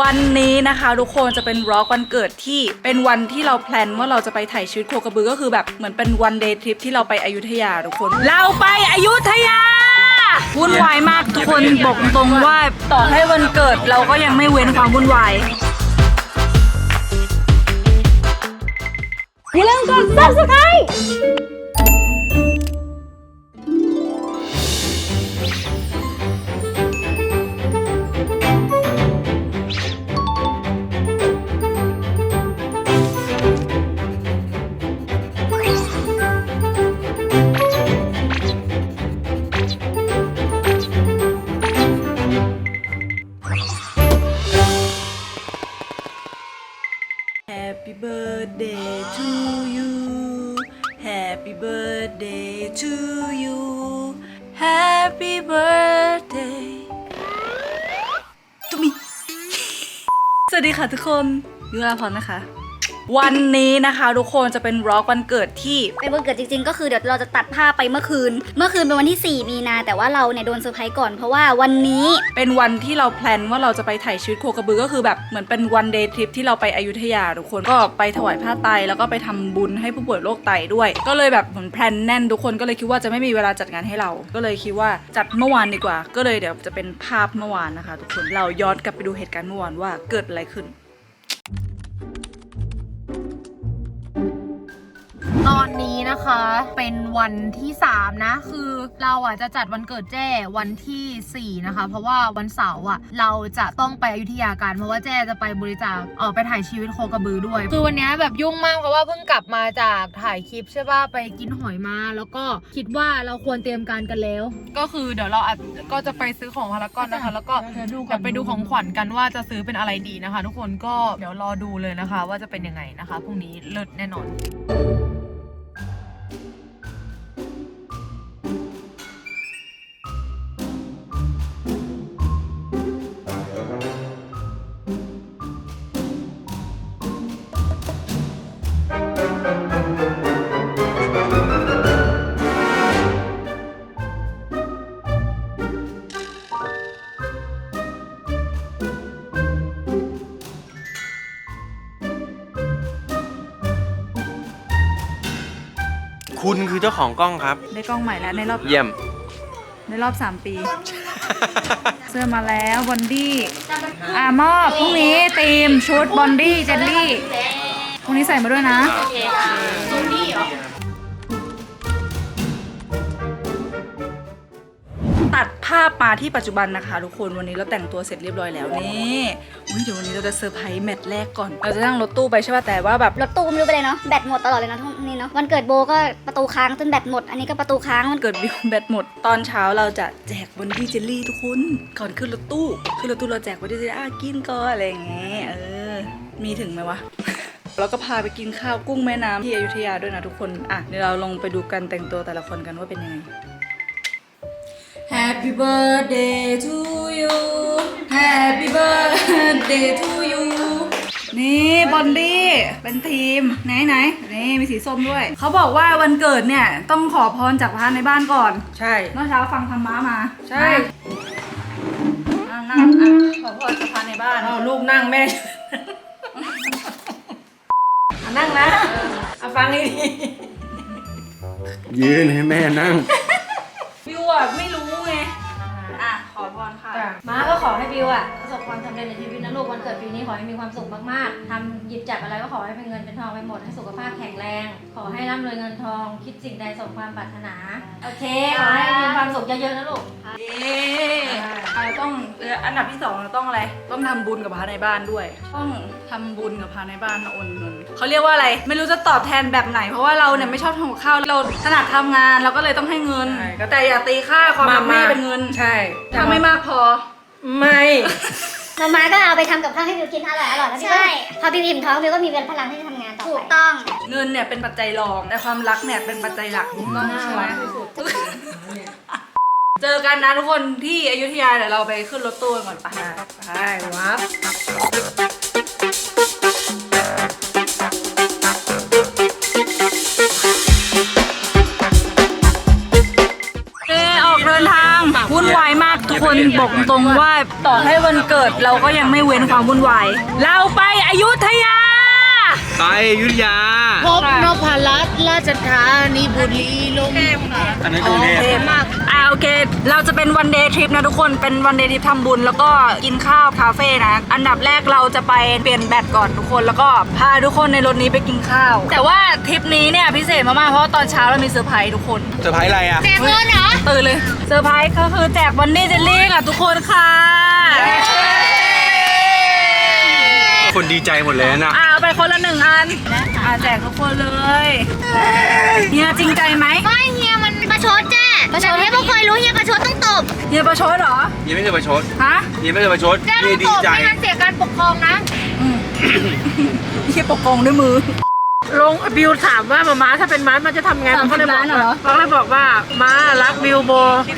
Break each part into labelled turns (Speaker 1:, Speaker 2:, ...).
Speaker 1: วันนี้นะคะทุกคนจะเป็นร็อกวันเกิดที่เป็นวันที่เราแพลนว่าเราจะไปถ่ายชีวิตโคกระบือก็คือแบบเหมือนเป็นวันเดย์ทริปที่เราไปอยุธยาทุกคน เราไปอยุธยาวุ่นวายมากทุกคนบอกตรงว่าต่อให้วันเกิดเราก็ยังไม่เว้นความวุ่นวายอย่าลืมกด subscribe Happy birthday to you Happy birthday to you Happy birthday to me สวัสดีค่ะทุกคนยูราพรนะคะ วันนี้นะคะ ทุกคนจะเป็นร็อกวันเกิดที่
Speaker 2: เป็นวันเกิดจริงๆ ก็คือเดี๋ยวเราจะตัดภาพไปเมื่อคืน เมื่อคืนเป็นวันที่ 4 มีนา แต่ว่าเราเนี่ยโดนเซอร์ไพรส์ก่อนเพราะว่าวันนี้
Speaker 1: เป็นวันที่เราแพลนว่าเราจะไปถ่ายชีวิตโคกระบือก็คือแบบเหมือนเป็นวันเดย์ทริปที่เราไปอยุธยาทุกคนก็ไปถวายผ้าไตแล้วก็ไปทำบุญให้ผู้ป่วยโรคไตด้วย ก็เลยแบบเหมือนแพลนแน่นทุกคนก็เลยคิดว่าจะไม่มีเวลาจัดงานให้เรา ก็เลยคิดว่าจัดเมื่อวานดีกว่า ก็เลยเดี๋ยวจะเป็นภาพเมื่อวานนะคะ ทุกคนเราย้อนกลับไปดูเหตุการณ์เมื่อวานว่าเกิดอะไรขึ้น
Speaker 3: นนี้นะคะ เป็นวันที่ 3 นะ คือเราอะจะจัดวันเกิดแจ้วันที่ 4 นะคะ เพราะว่าวันเสาร์อะเราจะต้องไปอยุธยากันเพราะว่าแจ้จะไปบริจาคเออไปถ่ายชีวิตโคกระบือด้วย คือวันเนี้ยแบบยุ่งมากเพราะว่าเพิ่งกลับมาจากถ่ายคลิปใช่ป่ะไปกินหอยมา แล้วก็คิดว่าเราควรเตรียมการกันแล้ว ก็คือเดี๋ยวเราอาจก็จะไปซื้อของพารากอนนะคะ แล้วก็เดี๋ยวไปดูของขวัญกันว่าจะซื้อเป็นอะไรดีนะคะ ทุกคนก็เดี๋ยวรอดูเลยนะคะ ว่าจะเป็นยังไงนะคะพรุ่งนี้เลิศแน่นอน
Speaker 4: คุณคือเจ้าของกล้องครับ
Speaker 1: ได้กล้องใหม่แล้วในรอบ
Speaker 4: เยี่ยม
Speaker 1: ในรอบ 3 ปี เสื้อมาแล้วบอนดี้อ่ามอบพรุ่งนี้ตีมชุดบอนดี้เจลลี่พรุ่งนี้ใส่มาด้วยนะตัด ภาพมาที่ปัจจุบันนะคะ ทุกคนวันนี้เราแต่งตัวเสร็จเรียบร้อยแล้วนี่อุ๊ยเดี๋ยววันนี้เราจะเซอร์ไพรส์แมตช์แรกก่อนเราจะนั่งรถตู้ไปใช่ป่ะแต่ว่าแบบ
Speaker 2: รถตู้ไม่รู้ไปเลยเนาะแบตหมดตลอดเลยเนาะทุกนี่เนาะวันเกิดโบก็ประตูค้างจนแบตหมด อันนี้ก็ประตูค้างมัน
Speaker 1: เกิดวิวแบตหมด ตอนเช้าเราจะแจกบอนดี้เจลลี่ทุกคนก่อนขึ้นรถตู้ขึ้นรถตู้เราแจกบอนดี้เจลลี่อะกินก่อนอะไรอย่างเงี้ยเออมีถึงไหมวะแล้วก็พาไปกินข้าวกุ้งแม่น้ำที่อยุธยาด้วยนะทุกคน อะ เดี๋ยวเราลงไปดูกันแต่งตัวแต่ละคนกันว่าเป็นยังไง Happy birthday to you Happy birthday to you นี่บอนดี้เป็นทีมไหนไหนนี่มีสีส้มด้วย เขาบอกว่าวันเกิดเนี่ย ต้องขอพรจากพระในบ้านก่อน
Speaker 4: ใช่
Speaker 1: เมื่อเช้าฟังธรรมะมา
Speaker 4: ใช่
Speaker 1: อะนั่งอะขอพรจากพระในบ้าน
Speaker 4: เอาลูกนั่งแม่
Speaker 1: อะนั่งนะเอาฟังให้ดี
Speaker 4: ยืนให้แม่นั่ง
Speaker 1: วิวอะไม่รู้
Speaker 5: มาก็ อให้บิวอะประสบความสำเร็จในชีวิตนะลูกวันเกิดปีนี้ขอให้มีความสุขมากๆทำหยิบจับอะไรก็ขอให้เป็นเงินเป็นทองไปหมดให้สุขภาพแข็งแรง ขอให้ร่ำรวยเงินทอง คิดสิ่งใดสมความปรารถนาโอเคขอให้มีความสุขเยอะๆนะลูก
Speaker 1: เย้อะต้องเอ่ออันดับที่สองเราต้องอะไร ต้องทำบุญกับพระในบ้านด้วย ต้องทำบุญกับพระในบ้านนะโอนเงินเขาเรียกว่าอะไร ไม่รู้จะตอบแทนแบบไหน เพราะว่าเราเนี่ยไม่ชอบทำกับข้าวเราถนัดทำงานเราก็เลยต้องให้เงิน
Speaker 4: ใช่ก็
Speaker 1: แต่อย่าตีค่าความรัก
Speaker 4: มา
Speaker 1: แม่
Speaker 4: มา
Speaker 1: เป็นเงิน
Speaker 4: ใช่
Speaker 1: ถ้าไม่มากพอ
Speaker 4: ไม่
Speaker 2: มาม่าก็เอาไปทำกับข้าวให้บิวกินอร่อยอร่อยนะพี่ใช่ พอบิวอิ่มท้องบิวก็มีพลังที่จะทำงานต่อไปถูกต้อง
Speaker 1: เงินเนี่ยเป็นปัจจัยรอง แต่ความรักเนี่ยเป็นปัจจัยหลักถูกต้องใช่ไหมเจอกันนะทุกคนที่อยุธยาเดี๋ยวเราไปขึ้นรถตู้กันก่อนไป
Speaker 4: ใช่วับ
Speaker 1: คนบอกตรงว่าต่อให้วันเกิดเราก็ยังไม่เว้นความวุ่นวาย เราไปอยุธยา
Speaker 4: ไปอยุธยา
Speaker 3: พบนพรัตน์ราชธานีบุรีลมย์
Speaker 4: อันนั้นกรุงเทพ
Speaker 1: เทพมากอ่าโอเค เราจะเป็นวันเดย์ทริปนะทุกคน เป็นวันเดย์ทริปทำบุญ แล้วก็กินข้าวคาเฟ่นะ อันดับแรกเราจะไปเปลี่ยนแบตก่อนทุกคน แล้วก็พาทุกคนในรถนี้ไปกินข้าว แต่ว่าทริปนี้เนี่ยพิเศษมากๆ เพราะว่าตอนเช้าเรามีเซอร์ไพรส์ทุกคน
Speaker 4: เซอร์ไพรส์อะไรอะ
Speaker 3: แจกเงินเหรอ
Speaker 1: ตื่นเลย เซอร์ไพรส์ก็คือแจกวันนี้เจลลี่กับทุกคนค่ะ
Speaker 4: คนดีใจหมดเลยนะ
Speaker 1: อ่าเอาไป คนละหนึ่งอันอ่าแจกทุกคนเลยเฮียจริงใจไหม
Speaker 2: ไม่เฮียมันประชดจ้ะประชดให้พวกเคยรู้เฮียประชดต้องตบ
Speaker 1: เฮียประชดเหรอ
Speaker 4: ยังไม่เคยไปชด
Speaker 1: ฮะ
Speaker 4: ยังไม่เคยไปชด
Speaker 3: แจ้ง
Speaker 4: เฮียดี
Speaker 3: ตบ
Speaker 4: ใจ
Speaker 3: ไม่งั้นเสียการปกครองนะ
Speaker 1: เฮียปกครองด้วยมือ
Speaker 6: ลงบิวถามว่ามาม้าถ้าเป็นม้ามันจะทำไง
Speaker 1: สามสิบ
Speaker 6: เขาเลยบอก
Speaker 1: ล้านเหรอ
Speaker 6: เขาเลยบอกว่าม้ารักบิวโบ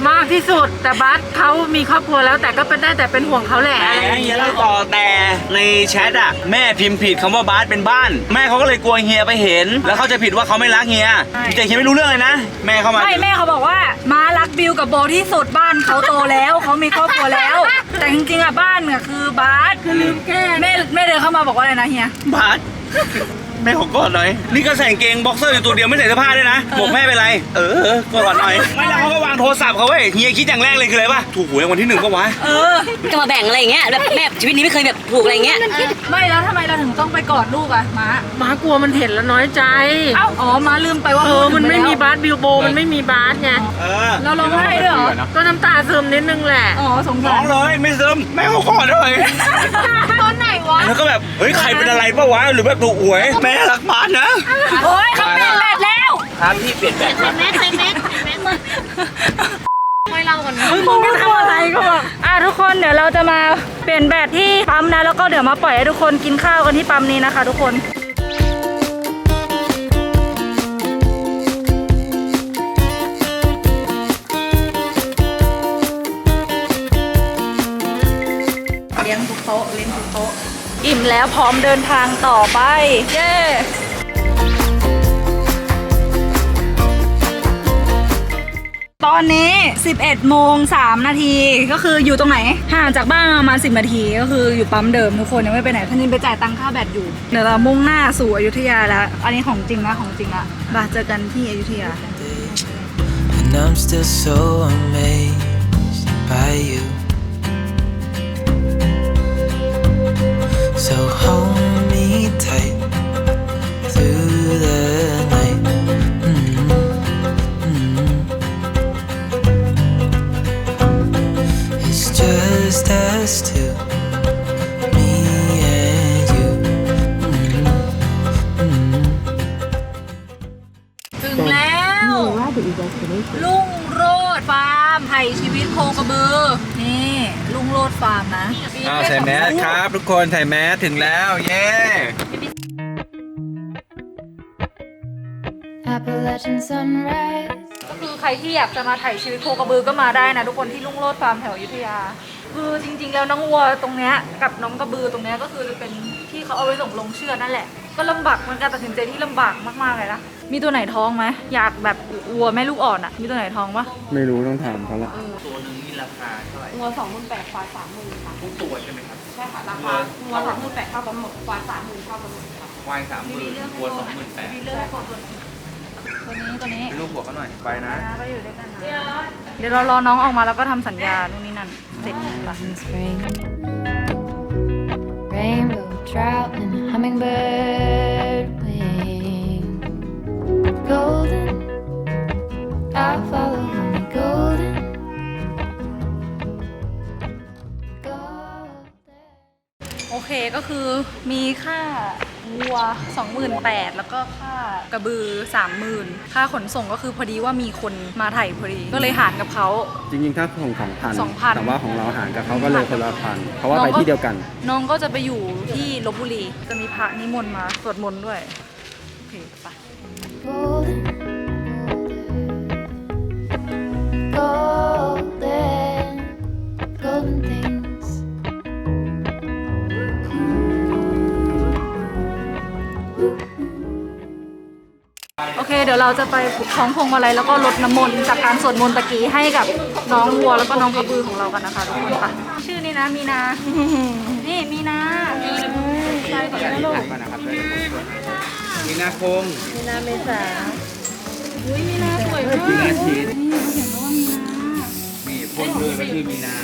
Speaker 6: มากที่สุด แต่บัสเขามีครอบครัวแล้วแต่ก็เป็นได้แต่เป็นห่วงเขาแหละ
Speaker 7: แต่เฮียเล่าต่อแต่ในแชทอะแม่พิมพ์ผิดคำว่าบาสเป็นบ้าน แม่เขาก็เลยกลัวเฮียไปเห็น แล้วเขาใจะผิดว่าเขาไม่รักเฮียแต่เฮียไม่รู้เรื่องเลยนะ แม่เข้ามา
Speaker 1: ไม่แม่เขาบอกว่าม้ารักบิวกับโบที่สุดบ้านเขาโตแล้วเขามีครอบครัวแล้ว แต่จริงๆอะบ้านเนี่ยคือบาสคือลืมแก้แม่แม่เดินเข้ามาบอกว่าอะไรนะเฮีย
Speaker 7: บาส แม่ขอกอดหน่อย นี่ก็ใส่กางเกงบ็อกเซอร์อยู่ตัวเดียวไม่ใส่เสื้อผ้าด้วยนะบอกแม่เป็นไร เออกอดหน่อย ไม่แล้วเขาก็วางโทรศัพท์เขาเว้ยเฮียคิดอย่างแรกเลยคืออะไรปะถูกหวยรางวันที่หนึ่งก็วะ
Speaker 1: เออ
Speaker 8: ก็มาแบ่งอะไรอย่างเงี้ยแบบแม่ชีวิตนี้ไม่เคยแบบถูกอะไรอย่างเงี้ย
Speaker 1: ไม่แล้วทำไมเราถึงต้องไปกอดลูกอะม้า
Speaker 6: ม้ากลัวมันเห็นแล้วน้อยใจ
Speaker 1: เอ้าอ๋อม้าลืมไปว่า
Speaker 6: เออ มันไม่มี
Speaker 1: บ้าน
Speaker 6: บัสบิวโบ มันไม่มีบัสไง
Speaker 7: เออ
Speaker 1: เราร้องไห้ด้วยเหรอ
Speaker 6: ก็น้ำตาซึมนิดนึงแหละ
Speaker 1: อ๋อสง
Speaker 7: ร้
Speaker 1: สา
Speaker 7: อ
Speaker 1: รง
Speaker 7: เลยไม่ซึมแม่เขากอดเลย
Speaker 3: ตอนไหน วะ
Speaker 7: แล้วก็แบบเฮ้ยใครเป็นอะไรปะวะหรือแบบถูกหวยแม่รักบาสนะ
Speaker 1: โอ้ยเขาเปลี่ยนแบตแล้ว
Speaker 7: ครับที่เปลี่ยนแบบ
Speaker 2: ใส่แมสใส่แมสใส่แมส
Speaker 3: ไม่เล่ากันนะ
Speaker 1: มึงไม่ทำอะไรก็บอกอะทุกคนเดี๋ยวเราจะมาเปลี่ยนแบตที่ปั๊มนะแล้วก็เดี๋ยวมาปล่อยให้ทุกคนกินข้าวกันที่ปั๊มนี้นะคะ ทุกคน อิ่มแล้วพร้อมเดินทางต่อไป เย้ตอนนี้ 11 โมง 3 นาที ก็คืออยู่ตรงไหน ห่างจากบ้านประมาณ 10 นาที ก็คืออยู่ปั๊มเดิมทุกคนยังไม่ไปไหนท่านินไปจ่ายตังค่าแบตอยู่ เดี๋ยวเรามุ่งหน้าสู่อยุธยาแล้ว อันนี้ของจริงนะของจริงละบ่าเจอกันที่อยุธยา
Speaker 9: And I'm still so amazed by you.
Speaker 1: ลุงโรดฟาร์มไถ่ชีวิตโคกระบือ นี่ลุงโรดฟาร์มนะ
Speaker 4: อ้าวใส่แมสครับ ทุกคนใส่แมสถึงแล้ว เย้
Speaker 10: Appalachian sunrise.
Speaker 1: ก็คือใครที่อยากจะมาถ่ายชีวิตโคกระบือก็มาได้นะทุกคนที่ลุงโรดฟาร์มแถวอยุธยา คือจริงๆแล้วน้องวัวตรงเนี้ยกับน้องกระบือตรงเนี้ยก็คือจะเป็นที่ เขาเอาไปส่งลงเชือดนั่นแหละ ก็ลำบากมันการตัดสินใจที่ลำบากมากๆเลยนะ มีตัวไหนท้องไหมอยากแบบวัวแม่ลูกอ่อนอะมีตัวไหนท้องปะ
Speaker 4: ไม่รู้ต้องถามเขาละ
Speaker 1: วัวสองหมื่นแปดควายสามหมื่นค่ะทุกตัวใช่ไหมครับ ใช่ค่ะราคาวัวสองหมื่นแปดเท่ากันหมดควายสามหมื่นเท่ากันหมดค่ะ
Speaker 4: ควายสามหมื่นวัวสองหมื่นแปด
Speaker 1: มีเลือกตัวตัวนี้ตัวนี้ตัวนี้
Speaker 4: ลูกหัวเขาหน่อยไปนะ
Speaker 1: นะ ก็อยู่ด้วยกันนะเดี๋ยวเรารอน้องออกมาแล้วก็ทำสัญญานู่นนี่นั่นเสร็จปะ
Speaker 10: in spring. Rainbow trout and hummingbird wing. Golden, I'll follow only golden. Golden.
Speaker 1: โอเคก็คือมีค่า วัว 28,000แล้วก็ค่ากระบือ 30,000 ค่าขนส่งก็คือพอดีว่ามีคนมาไถ่พอดี ก็เลยหารกับเขา
Speaker 4: จริงๆ ถ้าของสองพัน
Speaker 1: 2,000
Speaker 4: แต่ว่าของเราหารกับเขาก็เลยคนละพันเพราะว่าไปที่เดียวกัน
Speaker 1: น้องก็จะไปอยู่ที่ลบบุรี จะมีพระนิมนต์มาสวดมนต์ด้วย โอเคไป
Speaker 10: Golden, golden,
Speaker 1: โอโอเค เดี๋ยวเราจะไปคล้องพวงมาลัยแล้วก็รดน้ำมนต์จากการสวดมนต์ตะกี้ให้กับน้องวัวแล้วก็น้องกระบือของเรากันนะคะทุกคนค่ะชื่อนี่นะมีนา นี่มีนาใช่ก่อนนะลูก
Speaker 4: มีนาคง
Speaker 1: อุ้ยมีนาสวยมาก
Speaker 4: มีนาชีส
Speaker 1: นี่เห็นว่ามีนา
Speaker 4: มีพวกเพื่อนก็ชื่อมีนา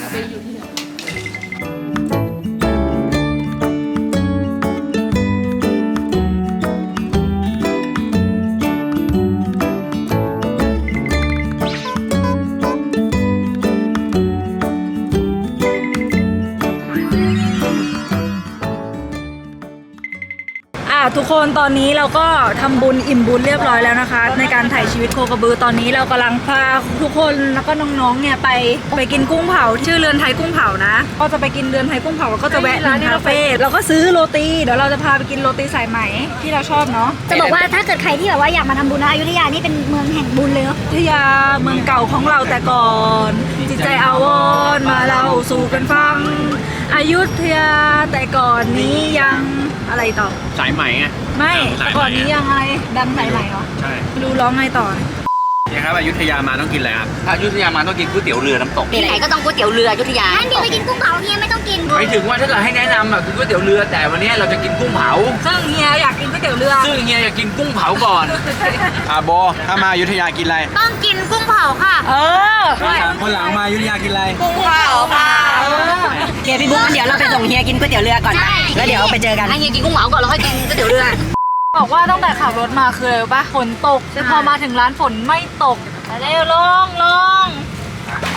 Speaker 1: คนตอนนี้เราก็ทำบุญอิ่มบุญเรียบร้อยแล้วนะคะ ในการถ่ายชีวิตโคกระบือตอนนี้เรากำลังพาทุกคนแล้วก็น้องๆเนี่ยไปไปกินกุ้งเผา ชื่อเรือนไทยกุ้งเผานะ ก็จะไปกินเรือนไทยกุ้งเผาแล้วก็จะแวะร้านคาเฟ่แล้วก็ซื้อโรตีเดี๋ยวเราจะพาไปกินโรตีสายไหมที่เราชอบเนาะ
Speaker 2: จะบอกว่าถ้าเกิดใครที่แบบว่าอยากมาทำบุญนะอยุธยานี่เป็นเมืองแห่งบุญเลยเนาะ
Speaker 1: อยุธยาเมืองเก่าของเราแต่ก่อน จิตใจอาวรณ์มาเล่าสู่กันฟังอยุธยาแต่ก่อนนี้ยังอะไรต่อ
Speaker 7: สายใหม่ไง
Speaker 1: ไม่แต่ก่อนนี้ยังไงดังสายไหมเหรอ
Speaker 7: ใช่
Speaker 1: ดูร้องไงต่อ
Speaker 4: เนี่ยครับอยุธยามาต้องกินอะไรครับ
Speaker 7: ถ้าอยุธยามาต้องกินก๋วยเตี๋ยวเรือน้ำตก
Speaker 8: ที่ไหนก็ต้องก๋วยเตี๋ยวเรืออยุธยา
Speaker 2: งั้นเดี๋ยวไปกินกุ้งเผาเฮียไม่ต้องกิน
Speaker 11: หมายถึงว่าถ้าเกิดให้แนะนำอะคือก๋วยเตี๋ยวเรือแต่วันนี้เราจะกินกุ้งเผา
Speaker 1: ซึ่งเฮียอยากกินก๋วยเตี๋ยวเรือ
Speaker 11: ซึ่งเฮียอยากกินกุ้งเผาก่อน
Speaker 4: อ่าโบถ้ามาอยุธยากินอะไร
Speaker 3: ต้องกินกุ้งเผาค่ะ
Speaker 1: เออ
Speaker 4: คนหลังคนหลังมาอยุธยากินอะไร
Speaker 1: กุ้งเผาค่ะ
Speaker 8: เฮียพี่บุ๊กงั้นเดี๋ยวเราไปส่งเฮียกินก๋วยเตี๋ยวเรือก่อนไปแล้วเดี๋ยวไปเจอกันให้เฮียกินกุ้งเผาก่อนแล้วค่อยกินก๋วยเตี๋ยวเรือ
Speaker 1: บอกว่าตั้งแต่ขับรถมาคืออะไรรู้ปะฝนตกแต่พอมาถึงร้านฝนไม่ตกเร็วลงลง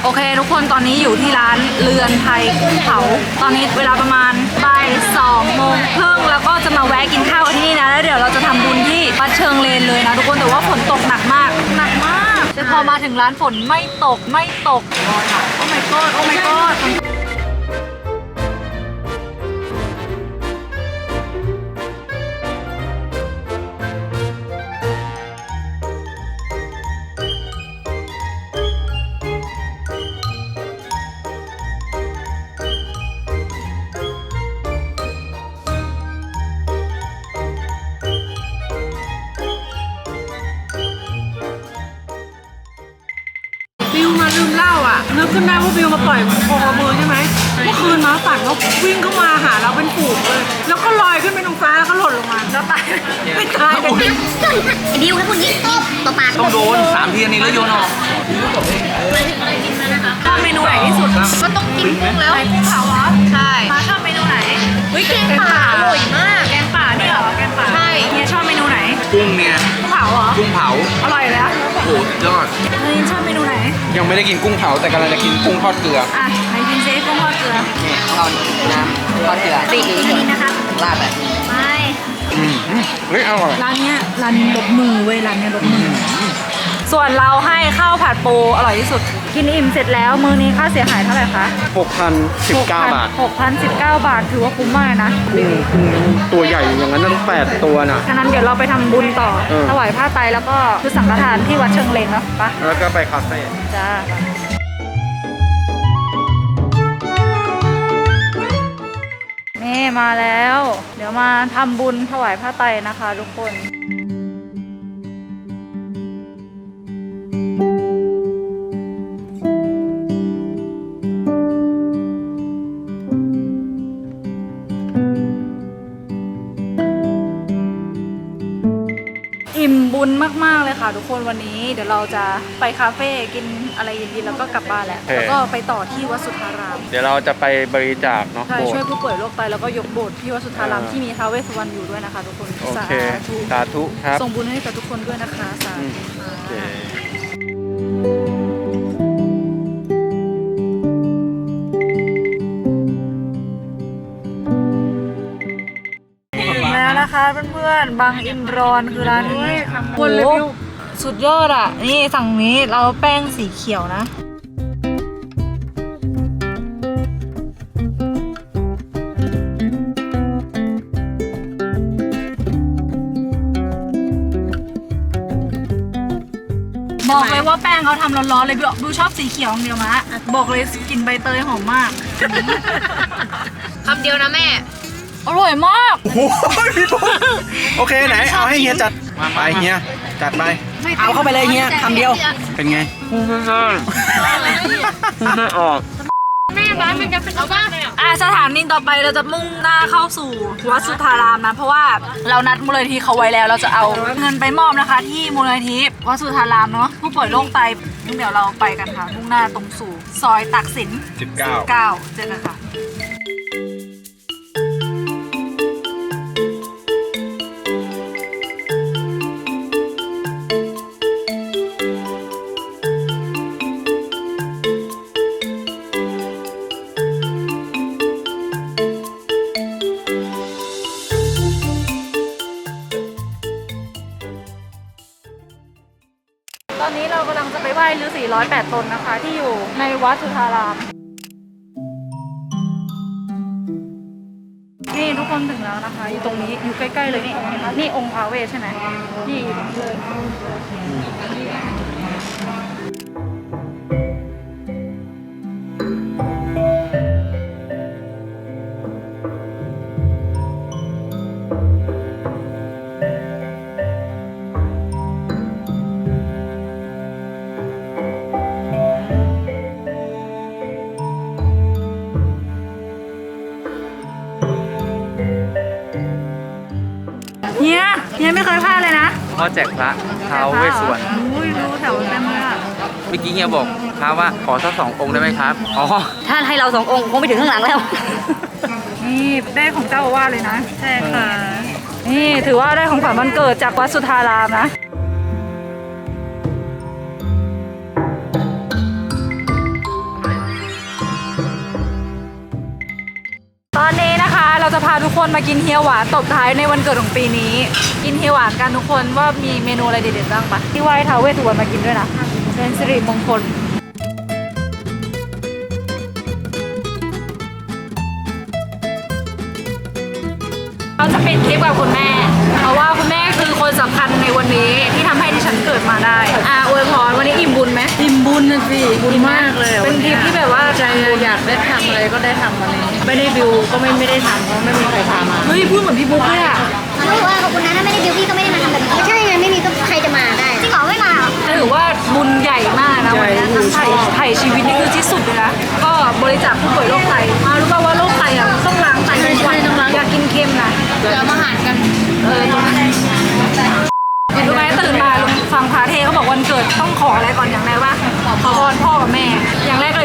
Speaker 1: โอเค ทุกคนตอนนี้อยู่ที่ร้านเรือนไทยกุ้งเผาตอนนี้เวลาประมาณบ่ายสองโมงครึ่งแล้วก็จะมาแวะกินข้าวกันที่นี่นะแล้วเดี๋ยวเราจะทำบุญที่วัดเชิงเลนเลยนะทุกคนแต่ว่าฝนตกหนักมากหนักมากแต่พอมาถึงร้านฝนไม่ตกไม่ตกโอ้ my god โอ้ my god
Speaker 6: บิ ขึ้นได้ว่าบิวมาปล่อยโคกระบือใช่ไหมเมื่อคืนมาฝันว่าวิ่งเข้ามาหาเราเป็นฝูงเลย แล้วก็ลอยขึ้นไปตรงฟ้าแล้วก็หล่นลงมาแล้วตายไม่ตายแต่ดิ้ว
Speaker 2: ไอ้ดิวให้คุณยิงตัวปลา
Speaker 11: ต้องโดนสามทีนนี้แล้วโยนออก
Speaker 1: ชอบเมนูไหนที่สุด
Speaker 3: ก็ต้องกินกุ้งแล้ว
Speaker 1: กุ้งเผาเหรอ
Speaker 3: ใช่
Speaker 1: มาชอบเมนูไหน
Speaker 3: เฮ้ยแกงป่าอร่อยมาก
Speaker 1: แกงป่านี่เหรอแกงป่า
Speaker 3: ใช่
Speaker 1: เฮียชอบเมนูไหน
Speaker 11: กุ้งเนี่ย
Speaker 1: กุ้งเผาเหรอ
Speaker 11: กุ้งเผา
Speaker 1: อร่อยเลยอะ
Speaker 11: โอ้โหยอด
Speaker 1: เฮ้ยชอบเมนูไหน
Speaker 4: ยังไม่ได้กินกุ้งเผาแต่กำลังจะกินกุ้งทอดเกลือ
Speaker 1: อะไหนกินเซฟกุ้งทอดเกลือ
Speaker 8: เอาน้ำทอดเกลือ
Speaker 2: ปีกนี้นะครับ
Speaker 8: ลาดไป
Speaker 2: ไป
Speaker 4: อืมเฮ้ยอร่อย
Speaker 1: ร้านเนี้ยร้านรสมือเว้ยร้านเนี้ยรสมืออ ส่วนเราให้ข้าวผัดปูอร่อยที่สุด กินอิ่มเสร็จแล้วมื้อนี้ค่าเสียหายเท่าไหร่คะ
Speaker 4: 6,019 บาท
Speaker 1: 6,019 บาทถือว่าคุ้มมากนะ
Speaker 4: กุ้งกุ้งตัวใหญ่อย่างนั้นตั้งแปดตัวน่ะ
Speaker 1: ฉะนั้นเดี๋ยวเราไปทำบุญต่อ
Speaker 4: เออ
Speaker 1: ถวายผ้าไตรแล้วก็คือสังฆทานที่วัดเชิงเลงเนาะปะ
Speaker 4: แล้วก็ไปคาเฟ่
Speaker 1: จ้านี่มาแล้ว เดี๋ยวมาทำบุญถวายผ้าไตรนะคะทุกคน อิ่มบุญมากๆเลยค่ะ ทุกคนวันนี้ เดี๋ยวเราจะไปคาเฟ่กินอะไรเย็นๆแล้วก็กลับบ้านแหละแล้วก็ไปต่อที่วัดสุทธาราม
Speaker 4: เดี๋ยวเราจะไปบริจาคเนาะ
Speaker 1: ใช่
Speaker 4: โบส
Speaker 1: ช่วย
Speaker 4: ถ์
Speaker 1: ผู้ป่วยโรคไตแล้วก็ยกโบสถ์ที่วัดสุทธาราม
Speaker 4: อ่า
Speaker 1: ที่มีท้าวเวสสุวรรณอยู่ด้วยนะคะ ทุกคน
Speaker 4: โอ
Speaker 1: สา
Speaker 4: เค
Speaker 1: ธุ
Speaker 4: สาธุครับ
Speaker 1: ส่งบุญให้กับทุกคนด้วยนะคะสา
Speaker 4: อื
Speaker 1: ธุ
Speaker 4: ม
Speaker 1: ค่ะ
Speaker 4: โอเค
Speaker 1: ถึ นะคะเพื่อนๆบางอินรอนคือร้านนี้โอ้โหสุดยอดอะ นี่สั่งนี้เราแป้งสีเขียวนะบอกเลยว่าแป้งเขาทำร้อนๆเลยบิวบิวชอบสีเขียวอย่างเดียวมะ บอกเลยกลิ่นใบเตยหอมมาก
Speaker 3: คำเดียวนะแม่
Speaker 1: อร่อยมาก
Speaker 4: โอ้โหพี่บุ๊คโอเคไหนเอาให้เฮียจัดไปเฮียจัดไป
Speaker 8: เอาเข้าไปเลยเฮียคำเดียว
Speaker 7: เป็นไง
Speaker 4: ไม่ออก
Speaker 1: อะสถานีต่อไปเราจะมุ่งหน้าเข้าสู่วัดสุทธารามนะ เพราะว่าเรานัดมูลนิธิเขาไว้แล้ว เราจะเอาเงินไปมอบนะคะ ที่มูลนิธิวัดสุทธารามเนาะผู้ป่วยโรคไตเดี๋ยวเราไปกันค่ะมุ่งหน้าตรงสู่ซอยตักสิน
Speaker 4: 19
Speaker 1: 9เจอกันค่ะ วัดสุทธาราม นี่ทุกคนถึงแล้วนะคะ อยู่ตรงนี้อยู่ใกล้ๆเลยนี่เห็นไหมนี่องค์พระเวทใช่ไหมนี่อยู่ตรงนี้เลย พ่
Speaker 11: อแจกพระท้าวเวสสวรรณ
Speaker 1: อุ้ยดูแถวเต็มเลยอะ
Speaker 11: เมื่อกี้เฮียบอกพระว่าขอสักสององค์ได้ไหมครับ อ๋อ
Speaker 8: ถ้าให้เราสององค์คงไปถึงข้างหลังแล้ว
Speaker 1: นี่ได้ของเจ้าอาวาสเลยนะ ใช่ค่ะ นี่ถือว่าได้ของขวัญวันเกิดจากวัดสุทธารามนะ มากินเฮียหวานตบท้ายในวันเกิดของปีนี้ กินเฮียหวานกันทุกคนว่ามีเมนูอะไรเด็ดๆบ้างปะที่ไหว้ท้าวเวสสุวรรณมากินด้วยนะเป็นสิริมงคลเราจะปิดคลิปกับคุณแม่ เพราะว่าคุณแม่คือคนสำคัญในวันนี้ที่ทำให้ดิฉันเกิดมาได้ อ่าอวยพรวันนี้อิ่ม ญไหม
Speaker 6: อิ่มบุญนะสิบุญมากเลย
Speaker 1: เป็นทริปที่แบบว่า
Speaker 6: ใจอยากได้ทำอะไรก็ได้ทำวันนี้ไม่ได้บิวก็ไม่ไม่ได้ทำเพราะไม่มีใครพามา
Speaker 1: เฮ้ยพูดเหมือนพี่บุ๊กเลยอะ
Speaker 2: ไม่ว่าขอบคุณนะถ้าไม่ได้บิวพี่ก็ไม่ได้มาทำแบบนี้ไม่ใช่ไงไม่มีก็ใครจะมาได้จริงเหรอไม่มาเหรอ
Speaker 1: ถือว่าบุญใหญ่มากนะวันนี้
Speaker 6: ใหญ่
Speaker 1: ถ่ายถ่ายชีวิตนี่คือที่สุดเลยนะก็บริจาคผู้ป่วยโรคไตมารู้ป่าวว่าโรคไตอะต้องล้างไตทุกวันอยากกินเค็มนะ
Speaker 3: เดี๋ยวมาหารกัน
Speaker 1: เออรู้ไหมรู้ไหมตื่นมาฟังพระเทศเขาบอกวันเกิดต้องขออะไรก่อนอย่าง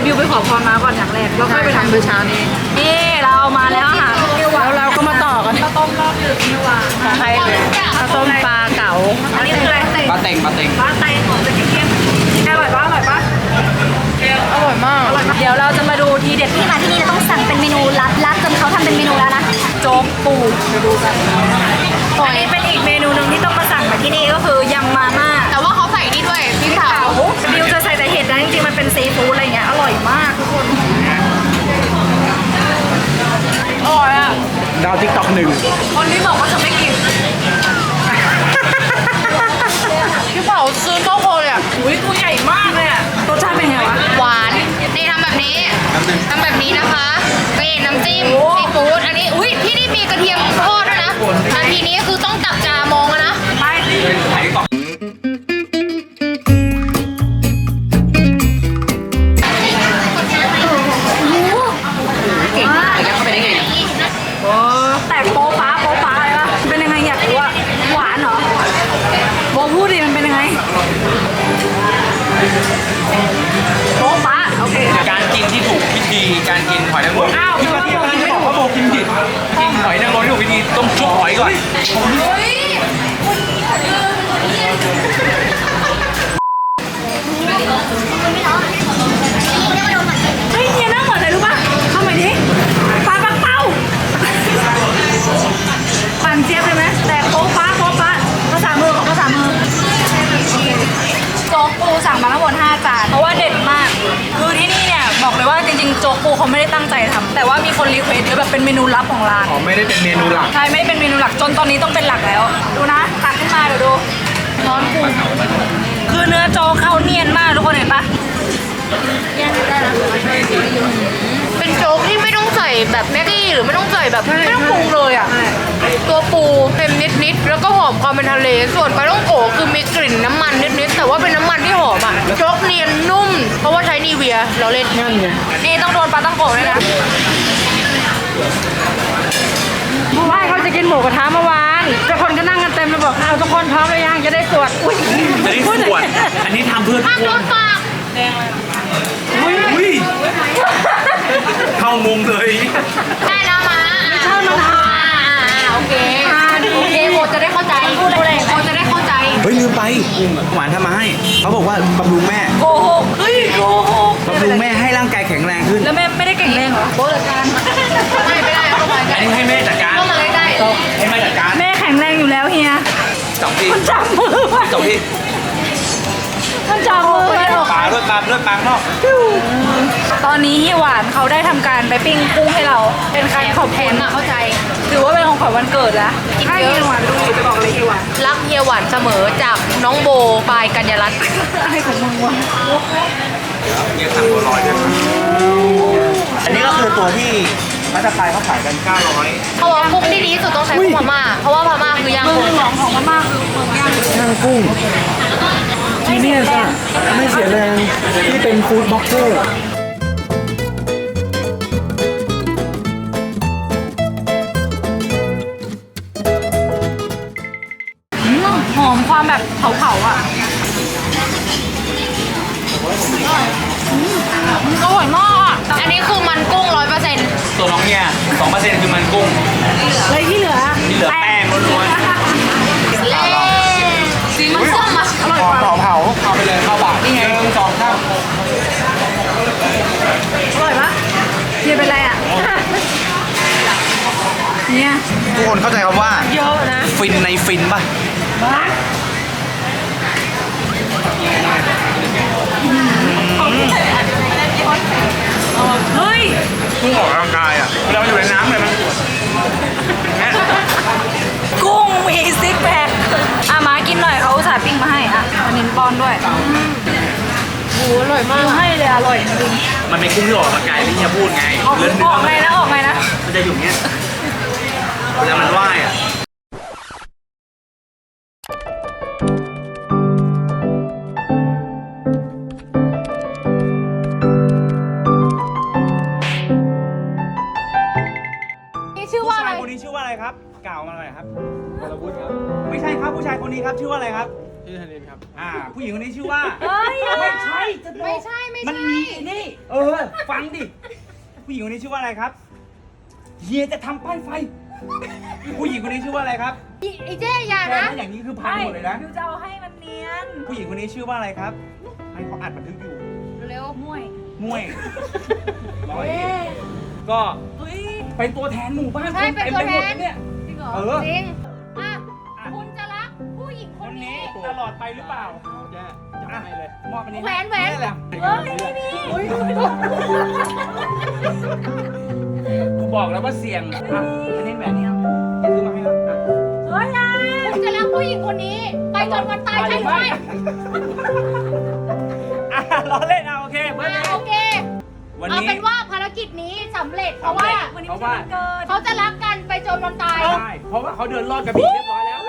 Speaker 1: บิวไปขอพรมาก่อนอย่างแรกแล้วค่อยไปทำ
Speaker 6: เมื่อเช้านี้
Speaker 1: นี่เรามาแล้วอาหาร
Speaker 6: แล้วเราก็มาต่อกัน
Speaker 1: ข้าวต้มรอบดึกนี่หว่า
Speaker 6: ใช่เลยข้าวต้มปลาเก๋า
Speaker 1: อันนี้คืออะไร
Speaker 11: ปลาเต็งปลาเต็ง
Speaker 1: ปลาไตของจะเค็มๆอร่อยปะอร่อยปะ
Speaker 6: อร่อยมาก
Speaker 1: อร่อยปะเดี๋ยวเราจะมาดูทีเด็ด
Speaker 2: ที่มาที่นี่เราต้องสั่งเป็นเมนูลับๆจนเขาทำเป็นเมนูแล้วนะ
Speaker 1: โจ๊กปูเดี๋ยวดูกันอันนี้เป็นอีกเมนูหนึ่งที่ต้องมาสั่งมาที่นี่ก็คือยำมาม่า มันเป็นซีฟู้ดอะไรเงี้ยอร่อยมากทุกคนอร่อยอะ
Speaker 7: ดาวทิกตอกหนึ่ง
Speaker 1: คนที่บอกว่าจะไม่กิน
Speaker 3: พริกเผาซื้อข้าวโพดอะ
Speaker 1: อุ้ยตัวใหญ่มากเลยอะรสชาติเป็นไงวะ
Speaker 3: หวานนี่ทำแบบนี้ทำแบบนี้นะคะนี่น้ำจิ้มซีฟู้ดอันนี้อุ้ยที่นี่มีกระเทียมทอดด้วยนะนาทีนี้คือต้องจับจามองอะนะ
Speaker 1: ไป
Speaker 8: เค
Speaker 11: ว
Speaker 1: สเยอะแบบเป็นเมนูลับของร้าน
Speaker 4: อ๋อไม่ได้เป็นเมนูหลัก
Speaker 1: ใช่ไม่ได้เป็นเมนูหลักจนตอนนี้ต้องเป็นหลักแล้ว ดูนะตักขึ้นมาเดี๋ยวดูร้อนปูคือเนื้อโจ๊กเขาเนียนมากทุกคนเห็นปะ
Speaker 3: เป็นโจ๊กที่ไม่ต้องใส่แบบแม็กกี้หรือไม่ต้องใส่แบบไม่ต้องปรุงเลยอะ ตัวปูเค็มนิดนิดๆแล้วก็หอมความเป็นทะเล ส่วนปลาต้องโกะคือมีกลิ่นน้ำมันนิดๆแต่ว่าเป็นน้ำมันที่หอมอะโจ๊กเนียนนุ่ม เพราะว่าใช้นีเวียเราเล่น
Speaker 1: นี่ต้องโดนปลาตั้งโกะด้วยนะ ไม่เขาจะกินหมูกระทะเมื่อวานทุกคนก็นั่งกันเต็มเลยบอกเอาทุกคนพร้อมหรือยังจะได้สวดอุ้ย
Speaker 12: จะได้สวดอันนี้ทำเพื่อทุกคนอุ้ยเข้ามุมเลย
Speaker 3: ได้แล้วมาไม่ใช่มันอ่าโอเคโอเคโบจะได้เข้าใจโบจะได้เข้าใจ
Speaker 12: เฮ้ยลืมไป หวานทำมาให้เขาบอกว่าบำรุงแม่
Speaker 1: โกหกเฮ้ยโกหก
Speaker 12: บำรุงแม่ให้ร่างกายแข็งแรงขึ้น
Speaker 1: แล้วแม่ไม่ได้แข็งแรงเหรอโบจัดการ
Speaker 3: ไม่ไม่ได้เข้าไป
Speaker 12: อันนี้ให้แม่จัดการ
Speaker 3: เข้ามาใกล้
Speaker 12: ให้แม่จัดการ
Speaker 1: แม่แข็งแรงอยู่แล้วเฮีย
Speaker 12: สองที
Speaker 1: มันจับมือไว้
Speaker 12: สองที
Speaker 1: มันจับมือไว้
Speaker 12: ปลาด้วยปลาด้วยปลาข้างนอก
Speaker 1: ตอนนี้เฮียหวานเขาได้ทำการไปปิ้งกุ้งให้เรา เป็นการขอบ
Speaker 3: แถ
Speaker 1: คุ
Speaker 3: ม
Speaker 1: ณ
Speaker 3: อะเข้าใจ
Speaker 1: ถือว่าเป็นของขวัญวันเกิดแล้ว
Speaker 3: กิน
Speaker 1: ถ้า
Speaker 3: เย
Speaker 1: เฮี
Speaker 3: อะ
Speaker 1: ยหวานดูอยู่จะบอกเลยเฮียหวาน
Speaker 3: รักเฮียหวานเสมอจากน้องโบปลายกัญญารัตน์
Speaker 1: ให้ของมึงวะ
Speaker 12: เนี่ยสั่งตัวร้อยนะครับอันนี้ก็คือตัวที่มัตตาคายเขาขายกัน 900
Speaker 3: เขาบอกว่ากุ้งที่ดีที่สุดต้องใช้กุ้งพม่าเพราะว่าพม่าคือย่าง
Speaker 1: เมื
Speaker 3: กุ้
Speaker 1: องงหลวงของพม่าคือเมืองย่าง
Speaker 4: ย่างกุ้ง ที่เนี่ยจ้ะไม่เสียแรงที่เป็นฟู้ดบล็อกเกอร์
Speaker 1: หอมความแบบเผาๆอะอร่อยมากอะ
Speaker 3: อันนี้คือมันกุ้งร้อยเปอร์เซ็นต์
Speaker 12: ตัวน้องเนี่ย2%คือมันกุ้ง
Speaker 1: อ
Speaker 12: คนเข้าใจคำว่า
Speaker 1: เยอะนะ
Speaker 12: ฟินในฟินป่ะ
Speaker 1: เฮ้ย
Speaker 12: กุ้งออกกำลังกายอะเวลามันอยู่ในน้ำเลยมันอย่างเงี้ย
Speaker 1: กุ้งมีซิกแพคอะมากินหน่อยเขาอุตส่าห์ปิ้งมาให้อะอันนี้ป้อนด้วย
Speaker 3: โอ้อร่อยมาก
Speaker 1: ดูให้เลยอร่อยจริง
Speaker 12: มันเป็นกุ้งที่ออกกำลังกายที่เฮียพูดไง
Speaker 1: ออก
Speaker 12: เลือด
Speaker 1: อ
Speaker 12: เนื้
Speaker 1: อ
Speaker 12: อก
Speaker 1: ไงนะออกไงนะ
Speaker 12: มันจะ พังหมดเลยนะ
Speaker 1: ยูจะเอาให้มันเนียน
Speaker 12: ผู้หญิงคนนี้ชื่อว่าอะไรครับ ให้เขาอัดบันทึกอยู่
Speaker 3: เร็ว
Speaker 1: ม่วย
Speaker 12: มวยร้อยเอ็ดก็
Speaker 1: เฮ้ย
Speaker 12: เป็นตัวแทนหมู่บ้าน
Speaker 3: ใช่เป็นตัวแทน
Speaker 12: ต็มไปหมดเลยเนี่ย
Speaker 1: จริงเหรอ
Speaker 12: เออ
Speaker 3: จริงอะคุณจะรักผู้หญิงค
Speaker 12: คนน
Speaker 3: นี้
Speaker 12: นี้ตลอดไปหรือเปล่าจะจะให้เลย มอบอันนี้
Speaker 3: แหวนแหวน
Speaker 12: แหละ
Speaker 1: เฮ้ยนี่
Speaker 12: กูบอกแล้วว่าเสี่ยงอะอันนี้แหวนนี่เอา
Speaker 3: ผู้หญิงคนนี้ ไปจนวันตายใช่ไหม
Speaker 12: อะล้อเล่นเอาโอเคเพื่อน
Speaker 3: อะโอเค
Speaker 12: วัน
Speaker 3: เอา
Speaker 12: นี้
Speaker 3: เป็นว่าภารกิจนี้สำเร็จเพราะว่า
Speaker 1: วันนี้
Speaker 12: เพ
Speaker 1: ไม่
Speaker 12: ราะ
Speaker 1: ใช่
Speaker 12: ว่า
Speaker 1: วันเกิด
Speaker 3: เขาจะรักกันไปจนวันตาย
Speaker 12: ใช่เพราะว่าเขาเดินรอดกระบี่เรียบร้อยแล้ว